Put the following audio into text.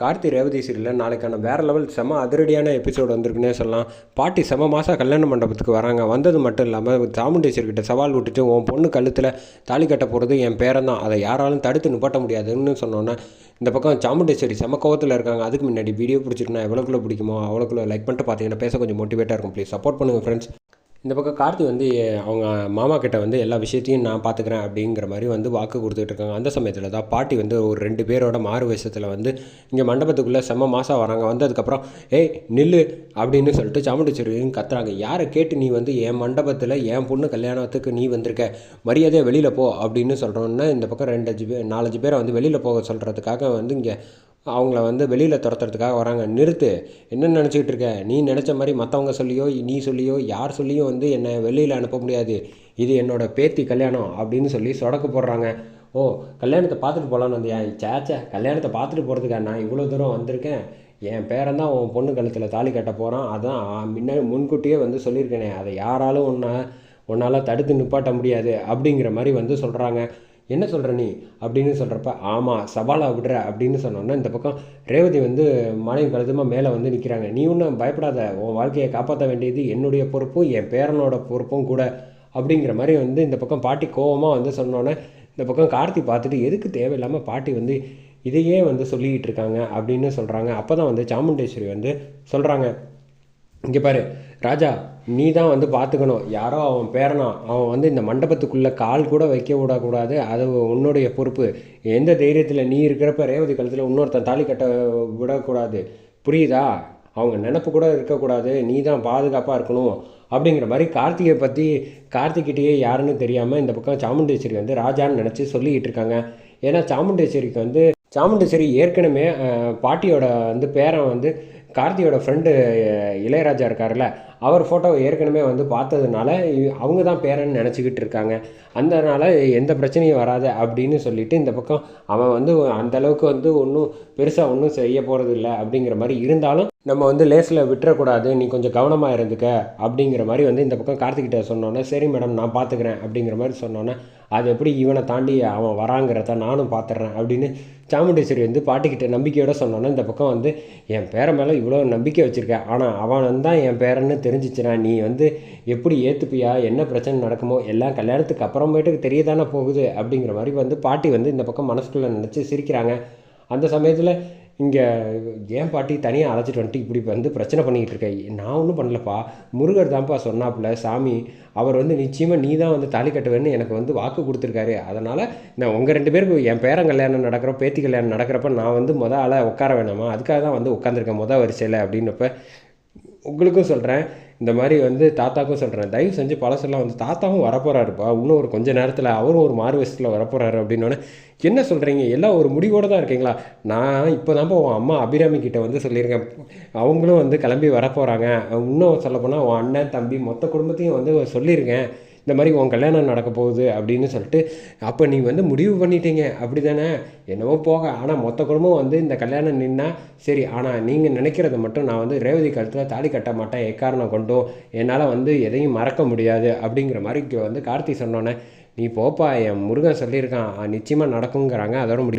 கார்த்தி ரேவதி சீரியலில் நாளைக்கான வேறு லெவல் செம அதிரடியான எபிசோடு வந்திருக்குன்னே சொல்லலாம். பாட்டி செம மாதம் கல்யாண மண்டபத்துக்கு வராங்க. வந்தது மட்டும் இல்லாமல் சாமுண்டேஸ்வர்கிட்ட சவால் விட்டுட்டு உன் பொண்ணு கழுத்தில் தாலி கட்ட போகிறது என் பேரன் தான் அதை யாராலும் தடுத்து நிப்பாட்ட முடியாதுன்னு சொன்னோன்னே இந்த பக்கம் சாமுண்டேஸ்வரி செம கோவத்தில் இருக்காங்க. அதுக்கு முன்னாடி வீடியோ பிடிச்சிருக்குன்னா எவ்வளோக்குள்ளே பிடிக்குமோ அவ்வளோக்குள்ளே லைக் பண்ணிட்டு பார்த்தீங்கன்னா பேச கொஞ்சம் மோட்டிவேட்டாக இருக்கும். ப்ளீஸ் சப்போர்ட் பண்ணுங்கள் ஃப்ரெண்ட்ஸ் இந்த பக்கம் கார்த்தி வந்து அவங்க மாமா கிட்ட வந்து எல்லா விஷயத்தையும் நான் பார்த்துக்கிறேன் அப்படிங்கிற மாதிரி வந்து வாக்கு கொடுத்துட்டு இருக்காங்க. அந்த சமயத்தில் தான் பாட்டி வந்து ஒரு ரெண்டு பேரோட மாறு வேஷத்தில் வந்து இங்கே மண்டபத்துக்குள்ளே செம்ம மாதம் வராங்க. வந்ததுக்கப்புறம் ஏய் நில்லு அப்படின்னு சொல்லிட்டு சாமுண்டிச்சேரியும் கத்துறாங்க. யாரை கேட்டு நீ வந்து என் மண்டபத்தில் என் பொண்ணு கல்யாணத்துக்கு நீ வந்திருக்க? மரியாதையாக வெளியில் போ அப்படின்னு சொல்கிறோன்னா இந்த பக்கம் ரெண்டு அஞ்சு பேர் நாலஞ்சு பேரை வந்து வெளியில் போக சொல்கிறதுக்காக வந்து இங்கே அவங்கள வந்து வெளியில் துரத்துறதுக்காக வராங்க. நிறுத்து. என்ன நினச்சிக்கிட்டு இருக்க? நீ நினச்ச மாதிரி மற்றவங்க சொல்லியோ நீ சொல்லியோ யார் சொல்லியும் வந்து என்னை வெளியில் அனுப்ப முடியாது. இது என்னோடய பேத்தி கல்யாணம் அப்படின்னு சொல்லி சொடக்கு போடுறாங்க. ஓ கல்யாணத்தை பார்த்துட்டு போகலான்னு வந்தியா? சேச்சே கல்யாணத்தை பார்த்துட்டு போகிறதுக்கா நான் இவ்வளோ தூரம் வந்திருக்கேன். என் பேரன் தான் உன் பொண்ணு கழுத்தில் தாலி கட்ட போகிறான் அதான் முன்ன முன்கூட்டியே வந்து சொல்லியிருக்கேனே. அதை யாராலும் உன்னை உன்னால் தடுத்து நிப்பாட்ட முடியாது அப்படிங்கிற மாதிரி வந்து சொல்கிறாங்க என்ன சொல்கிற நீ? அப்படின்னு சொல்கிறப்ப ஆமாம் சவாலாக விடுற அப்படின்னு சொன்னோன்னா இந்த பக்கம் ரேவதி வந்து மாலையும் கழுதமாக மேலே வந்து நிற்கிறாங்க நீ ஒன்றும் பயப்படாத உன் வாழ்க்கையை காப்பாற்ற வேண்டியது என்னுடைய பொறுப்பும் என் பேரனோட பொறுப்பும் கூட அப்படிங்கிற மாதிரி வந்து இந்த பக்கம் பாட்டி கோவமாக வந்து சொன்னோன்னே இந்த பக்கம் கார்த்தி பார்த்துட்டு எதுக்கு தேவையில்லாமல் பாட்டி வந்து இதையே வந்து சொல்லிக்கிட்டு இருக்காங்க? அப்படின்னு சொல்கிறாங்க அப்போ தான் வந்து சாமுண்டேஸ்வரி வந்து சொல்கிறாங்க இங்கே பாரு ராஜா நீ தான் வந்து பார்த்துக்கணும். யாரோ அவன் பேரனா அவன் வந்து இந்த மண்டபத்துக்குள்ளே கால் கூட வைக்க விடக்கூடாது. அது உன்னுடைய பொறுப்பு. எந்த தைரியத்தில் நீ இருக்கிறப்ப ரேவதி கழுத்தில் இன்னொருத்தன் தாலி கட்ட விடக்கூடாது. புரியுதா? அவங்க நினப்பு கூட இருக்கக்கூடாது. நீ தான் பாதுகாப்பாக இருக்கணும். அப்படிங்கிற மாதிரி கார்த்திகை பற்றி கார்த்திகிட்டேயே யாருன்னு தெரியாமல் இந்த பக்கம் சாமுண்டேஸ்வரி வந்து ராஜான்னு நினச்சி சொல்லிக்கிட்டு இருக்காங்க. ஏன்னா சாமுண்டேஸ்வரிக்கு வந்து சாமுண்டேஸ்வரி ஏற்கனவே பாட்டியோட வந்து பேரன் வந்து கார்த்தியோட ஃப்ரெண்டு இளையராஜா இருக்கார்ல அவர் ஃபோட்டோவை ஏற்கனவே வந்து பார்த்ததுனால அவங்க தான் பேரன்னு நினச்சிக்கிட்டு இருக்காங்க. அதனால் எந்த பிரச்சனையும் வராது அப்படின்னு சொல்லிட்டு இந்த பக்கம் அவன் வந்து அந்தளவுக்கு வந்து ஒன்றும் பெருசாக ஒன்றும் செய்ய போகிறது இல்லை அப்படிங்கிற மாதிரி இருந்தாலும் நம்ம வந்து லேஸில் விட்டுறக்கூடாது. நீ கொஞ்சம் கவனமாக இருந்துக்க அப்படிங்கிற மாதிரி வந்து இந்த பக்கம் கார்த்திகிட்ட சொன்னோன்னே சரி மேடம் நான் பார்த்துக்கிறேன் அப்படிங்கிற மாதிரி சொன்னோன்னே அது எப்படி இவனை தாண்டி அவன் வராங்கிறத நானும் பார்த்துட்றேன் அப்படின்னு சாமுண்டேஸ்வரி வந்து பாட்டிக்கிட்ட நம்பிக்கையோடு சொன்னோன்னே இந்த பக்கம் வந்து என் பேரை மேலே இவ்வளோ நம்பிக்கை வச்சுருக்கேன் ஆனால் அவன் தான் என் பேரன்னு தெரிஞ்சிச்சுன்னா நீ வந்து எப்படி ஏற்றுப்பியா என்ன பிரச்சனை நடக்குமோ? எல்லாம் கல்யாணத்துக்கு அப்புறமேட்டுக்கு தெரிய தானே போகுது அப்படிங்கிற மாதிரி வந்து பாட்டி வந்து இந்த பக்கம் மனசுக்குள்ளே நினச்சி சிரிக்கிறாங்க. அந்த சமயத்தில் இங்கே ஏன் பாட்டி தனியாக அழைச்சிட்டு வந்துட்டு இப்படி வந்து பிரச்சனை பண்ணிக்கிட்டு இருக்க? நான் ஒன்றும் பண்ணலப்பா. முருகர் தான்ப்பா சொன்னாப்புல சாமி அவர் வந்து நிச்சயமாக நீ தான் வந்து தாலி கட்டுவேன்னு எனக்கு வந்து வாக்கு கொடுத்துருக்காரு. அதனால் நான் உங்கள் ரெண்டு பேருக்கு என் பேரன் கல்யாணம் நடக்கிறோம் பேத்தி கல்யாணம் நடக்கிறப்ப நான் வந்து மொதல் ஆளாக உட்கார வேணாமா? அதுக்காக தான் வந்து உட்காந்துருக்கேன் மொதல் வரிசையில் அப்படின்னப்ப உங்களுக்கும் சொல்கிறேன் இந்த மாதிரி வந்து தாத்தாக்கும் சொல்கிறேன் தயவு செஞ்சு பழசெல்லாம் வந்து தாத்தாவும் வரப்போகிறாருப்பா இன்னும் ஒரு கொஞ்சம் நேரத்தில் அவரும் ஒரு மாறு வயசில் வரப்போகிறாரு அப்படின்னோடனே என்ன சொல்கிறீங்க எல்லாம் ஒரு முடிவோடு தான் இருக்கீங்களா? நான் இப்போ தான் உன் அம்மா அபிராமி கிட்டே வந்து சொல்லியிருக்கேன். அவங்களும் வந்து கிளம்பி வரப்போகிறாங்க இன்னும் சொல்லப்போனால் உன் அண்ணன் தம்பி மொத்த குடும்பத்தையும் வந்து சொல்லியிருக்கேன். இந்த மாதிரி உன் கல்யாணம் நடக்க போகுது அப்படின்னு சொல்லிட்டு அப்போ நீ வந்து முடிவு பண்ணிட்டீங்க. அப்படி தானே என்னவோ போக. ஆனால் மொத்த குடும்பம் வந்து இந்த கல்யாணம் நின்னா சரி ஆனால் நீங்கள் நினைக்கிறத மட்டும் நான் வந்து ரேவதி கழுத்தில் தாலி கட்ட மாட்டேன். எக்காரணம் கொண்டும்? என்னால் வந்து எதையும் மறக்க முடியாது. அப்படிங்கிற மாதிரி வந்து கார்த்தி சொன்னோன்னே நீ போப்பா என் முருகன் சொல்லியிருக்கான். நிச்சயமாக நடக்குங்கிறாங்க அதோட முடியும்